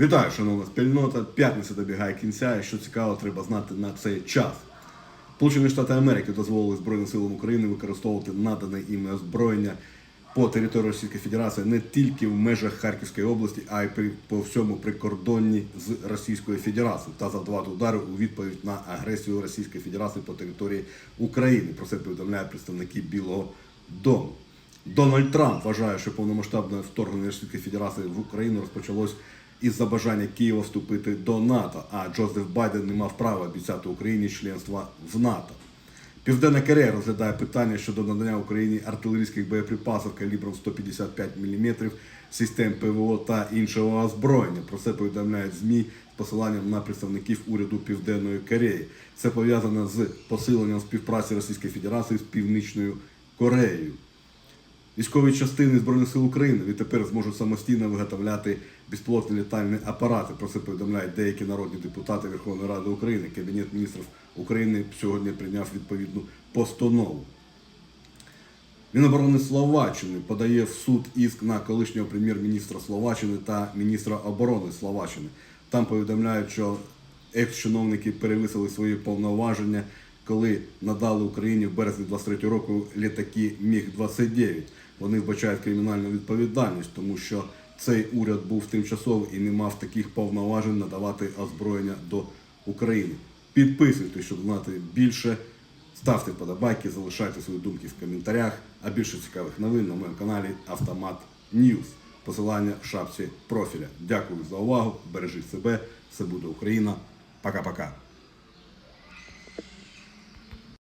Вітаю, шановна спільнота. П'ятниця добігає кінця, і що цікаво, треба знати на цей час. Сполучені Штати Америки дозволили Збройним силам України використовувати надане іми озброєння по території Російської Федерації не тільки в межах Харківської області, а й при, по всьому прикордонні з Російською Федерацією та завдавати удари у відповідь на агресію Російської Федерації по території України. Про це повідомляють представники Білого Дому. Дональд Трамп вважає, що повномасштабне вторгнення Російської Федерації в Україну розпочалось із-за бажання Києва вступити до НАТО, а Джозеф Байден не мав права обіцяти Україні членства в НАТО. Південна Корея розглядає питання щодо надання Україні артилерійських боєприпасів калібром 155 мм, систем ПВО та іншого озброєння. Про це повідомляють ЗМІ з посиланням на представників уряду Південної Кореї. Це пов'язано з посиленням співпраці Російської Федерації з Північною Кореєю. Військові частини Збройних сил України відтепер зможуть самостійно виготовляти безпілотні літальні апарати. Про це повідомляють деякі народні депутати Верховної Ради України. Кабінет міністрів України сьогодні прийняв відповідну постанову. Міноборони Словаччини подає в суд іск на колишнього прем'єр-міністра Словаччини та міністра оборони Словаччини. Там повідомляють, що екс-чиновники перевисили свої повноваження, коли надали Україні в березні 23 року літаки Міг-29. Вони вбачають кримінальну відповідальність, тому що цей уряд був тимчасовий і не мав таких повноважень надавати озброєння до України. Підписуйтесь, щоб знати більше. Ставте вподобайки, залишайте свої думки в коментарях. А більше цікавих новин на моєму каналі Автомат Ньюз. Посилання в шапці профіля. Дякую за увагу. Бережіть себе. Все буде Україна. Пока-пока.